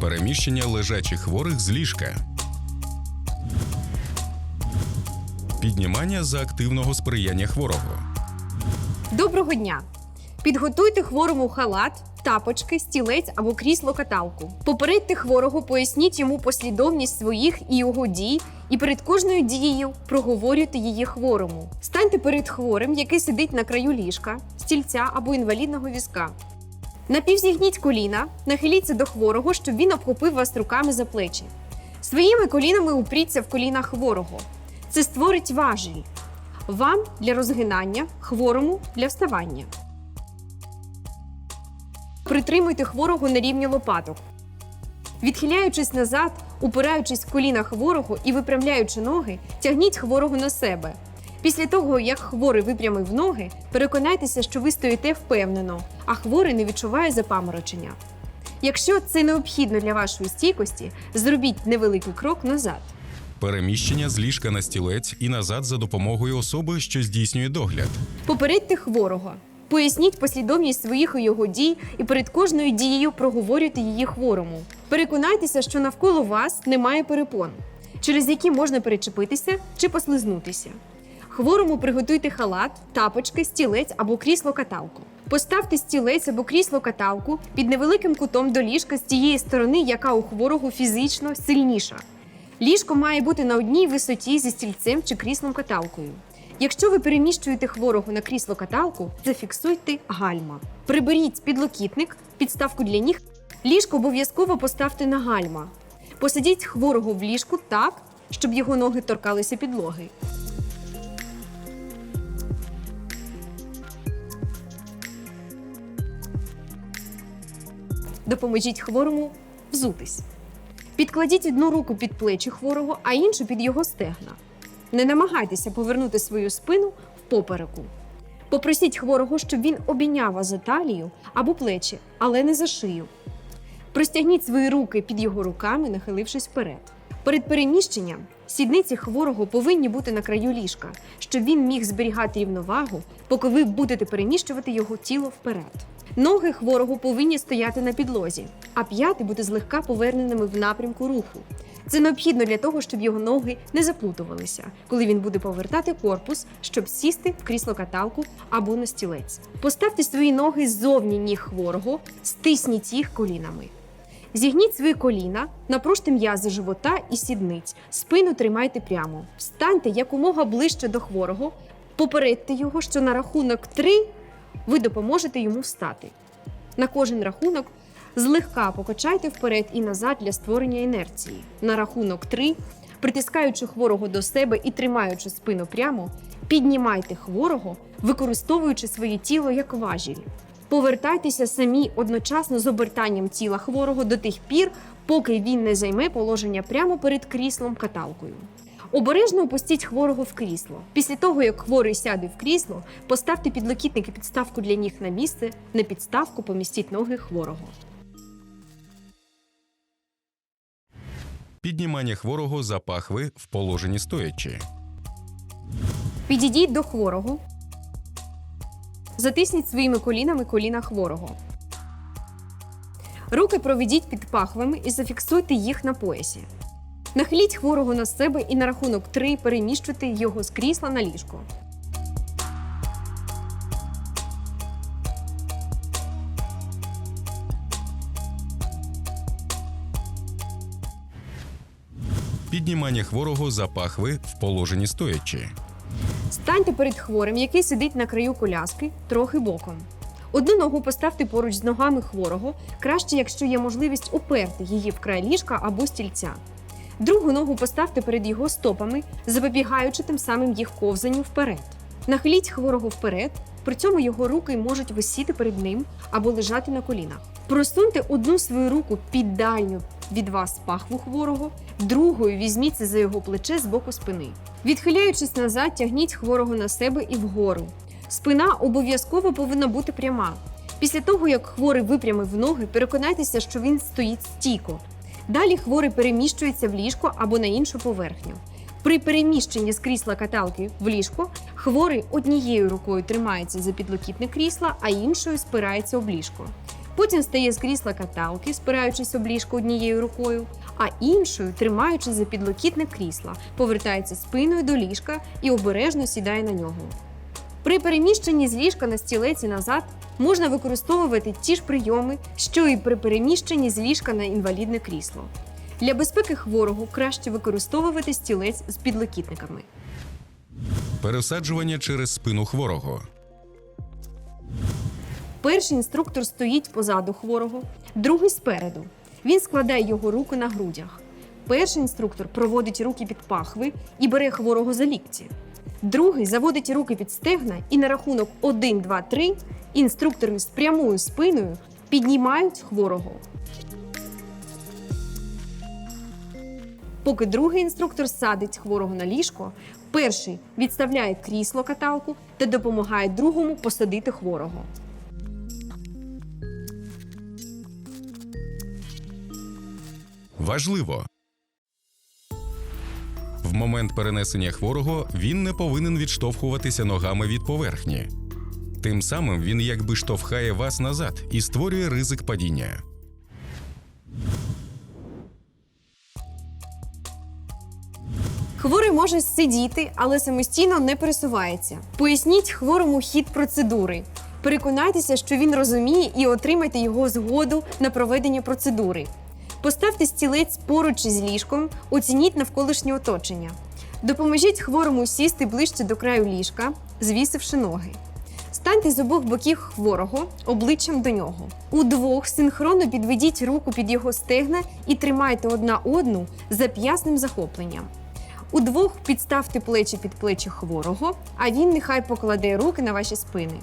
Переміщення лежачих хворих з ліжка. Піднімання за активного сприяння хворого. Доброго дня! Підготуйте хворому халат, тапочки, стілець або крісло-каталку. Попередьте хворого, поясніть йому послідовність своїх і його дій, і перед кожною дією проговорюйте її хворому. Станьте перед хворим, який сидить на краю ліжка, стільця або інвалідного візка. Напівзігніть коліна, нахиліться до хворого, щоб він обхопив вас руками за плечі. Своїми колінами упріться в колінах хворого. Це створить важіль. Вам для розгинання, хворому для вставання. Притримуйте хворого на рівні лопаток. Відхиляючись назад, упираючись в коліна хворого і випрямляючи ноги, тягніть хворого на себе. Після того, як хворий випрямив ноги, переконайтеся, що ви стоїте впевнено, а хворий не відчуває запаморочення. Якщо це необхідно для вашої стійкості, зробіть невеликий крок назад. Переміщення з ліжка на стілець і назад за допомогою особи, що здійснює догляд. Попередьте хворого. Поясніть послідовність своїх і його дій і перед кожною дією проговорюйте її хворому. Переконайтеся, що навколо вас немає перепон, через які можна перечепитися чи послизнутися. Хворому приготуйте халат, тапочки, стілець або крісло-каталку. Поставте стілець або крісло-каталку під невеликим кутом до ліжка з тієї сторони, яка у хворого фізично сильніша. Ліжко має бути на одній висоті зі стільцем чи кріслом каталкою. Якщо ви переміщуєте хворого на крісло каталку, зафіксуйте гальма. Приберіть підлокітник, підставку для ніг. Ліжко обов'язково поставте на гальма. Посадіть хворого в ліжку так, щоб його ноги торкалися підлоги. Допоможіть хворому взутись. Підкладіть одну руку під плечі хворого, а іншу під його стегна. Не намагайтеся повернути свою спину в попереку. Попросіть хворого, щоб він обійняв вас за талію або плечі, але не за шию. Простягніть свої руки під його руками, нахилившись вперед. Перед переміщенням сідниці хворого повинні бути на краю ліжка, щоб він міг зберігати рівновагу, поки ви будете переміщувати його тіло вперед. Ноги хворого повинні стояти на підлозі, а п'яти бути злегка поверненими в напрямку руху. Це необхідно для того, щоб його ноги не заплутувалися, коли він буде повертати корпус, щоб сісти в крісло каталку або на стілець. Поставте свої ноги ззовні ніг хворого, стисніть їх колінами. Зігніть свої коліна, напружте м'язи живота і сідниць, спину тримайте прямо. Встаньте якомога ближче до хворого, попередьте його, що на рахунок 3 ви допоможете йому встати. На кожен рахунок злегка покачайте вперед і назад для створення інерції. На рахунок 3, притискаючи хворого до себе і тримаючи спину прямо, піднімайте хворого, використовуючи своє тіло як важіль. Повертайтеся самі одночасно з обертанням тіла хворого до тих пір, поки він не займе положення прямо перед кріслом каталкою. Обережно опустіть хворого в крісло. Після того, як хворий сяде в крісло, поставте підлокітник і підставку для ніг на місце. На підставку помістіть ноги хворого. Піднімання хворого за пахви в положенні стоячи. Підійдіть до хворого. Затисніть своїми колінами коліна хворого. Руки проведіть під пахвами і зафіксуйте їх на поясі. Нахиліть хворого на себе і на рахунок 3 переміщуйте його з крісла на ліжко. Піднімання хворого за пахви в положенні стоячи. Станьте перед хворим, який сидить на краю коляски, трохи боком. Одну ногу поставте поруч з ногами хворого, краще, якщо є можливість уперти її в край ліжка або стільця. Другу ногу поставте перед його стопами, запобігаючи тим самим їх ковзанню вперед. Нахиліть хворого вперед, при цьому його руки можуть висіти перед ним або лежати на колінах. Просуньте одну свою руку під дальню від вас пахву хворого, другою візьміться за його плече з боку спини. Відхиляючись назад, тягніть хворого на себе і вгору. Спина обов'язково повинна бути пряма. Після того, як хворий випрямив ноги, переконайтеся, що він стоїть стійко. Далі хворий переміщується в ліжко або на іншу поверхню. При переміщенні з крісла каталки в ліжко хворий однією рукою тримається за підлокітник крісла, а іншою спирається об ліжко. Потім стає з крісла каталки, спираючись об ліжко однією рукою, а іншою, тримаючись за підлокітник крісла, повертається спиною до ліжка і обережно сідає на нього. При переміщенні з ліжка на стілець і назад можна використовувати ті ж прийоми, що і при переміщенні з ліжка на інвалідне крісло. Для безпеки хворого краще використовувати стілець з підлокітниками. Пересаджування через спину хворого. Перший інструктор стоїть позаду хворого, другий спереду. Він складає його руки на грудях. Перший інструктор проводить руки під пахви і бере хворого за лікті. Другий заводить руки під стегна і на рахунок 1, 2, 3 інструктори з прямою спиною піднімають хворого. Поки другий інструктор садить хворого на ліжко, перший відставляє крісло каталку та допомагає другому посадити хворого. Важливо. Момент перенесення хворого він не повинен відштовхуватися ногами від поверхні. Тим самим він якби штовхає вас назад і створює ризик падіння. Хворий може сидіти, але самостійно не пересувається. Поясніть хворому хід процедури. Переконайтеся, що він розуміє, і отримайте його згоду на проведення процедури. Поставте стілець поруч із ліжком, оцініть навколишнє оточення. Допоможіть хворому сісти ближче до краю ліжка, звісивши ноги. Станьте з обох боків хворого обличчям до нього. Удвох синхронно підведіть руку під його стегна і тримайте одна одну зап'ясним захопленням. Удвох підставте плечі під плечі хворого, а він нехай покладе руки на ваші спини.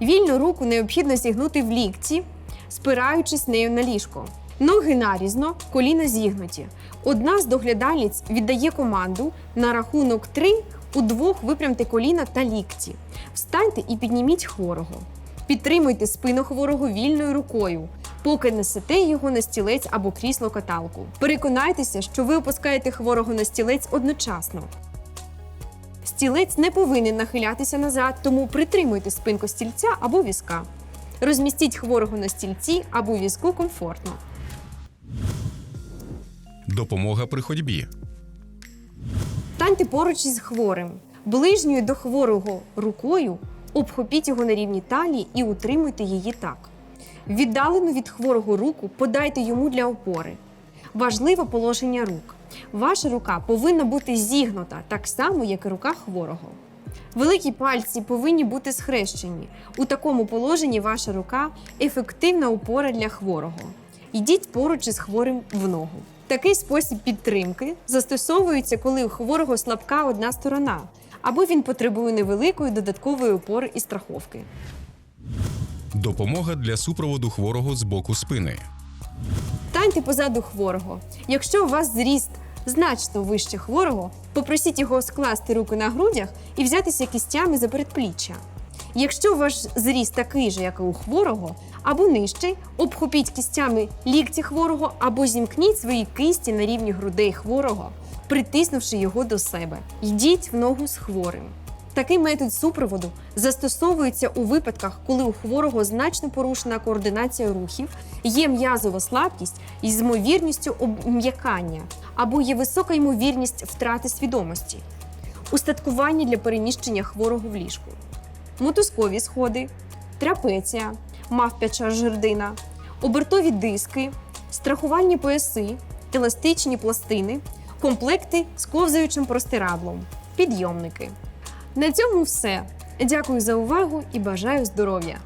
Вільну руку необхідно зігнути в лікті, спираючись нею на ліжко. Ноги нарізно, коліна зігнуті. Одна з доглядальниць віддає команду на рахунок три удвох випрямте коліна та лікті. Встаньте і підніміть хворого. Підтримуйте спину хворого вільною рукою, поки несете його на стілець або крісло каталку. Переконайтеся, що ви опускаєте хворого на стілець одночасно. Стілець не повинен нахилятися назад, тому притримуйте спинку стільця або візка. Розмістіть хворого на стільці або візку комфортно. Допомога при ходьбі. Станьте поруч із хворим. Ближньою до хворого рукою обхопіть його на рівні талії і утримуйте її так. Віддалену від хворого руку подайте йому для опори. Важливе положення рук. Ваша рука повинна бути зігнута так само, як і рука хворого. Великі пальці повинні бути схрещені. У такому положенні ваша рука ефективна опора для хворого. Йдіть поруч із хворим в ногу. Такий спосіб підтримки застосовується, коли у хворого слабка одна сторона, або він потребує невеликої додаткової опори і страховки. Допомога для супроводу хворого з боку спини. Станьте позаду хворого. Якщо у вас зріст значно вище хворого, попросіть його скласти руки на грудях і взятися кістями за передпліччя. Якщо ваш зріст такий же, як і у хворого, або нижчий, обхопіть кістями лікті хворого або зімкніть свої кисті на рівні грудей хворого, притиснувши його до себе. Йдіть в ногу з хворим. Такий метод супроводу застосовується у випадках, коли у хворого значно порушена координація рухів, є м'язова слабкість із ймовірністю обм'якання або є висока ймовірність втрати свідомості. Устаткування для переміщення хворого в ліжку, мотузкові сходи, трапеція, мавпяча жердина, обертові диски, страхувальні пояси, еластичні пластини, комплекти з ковзаючим простирадлом, підйомники. На цьому все. Дякую за увагу і бажаю здоров'я!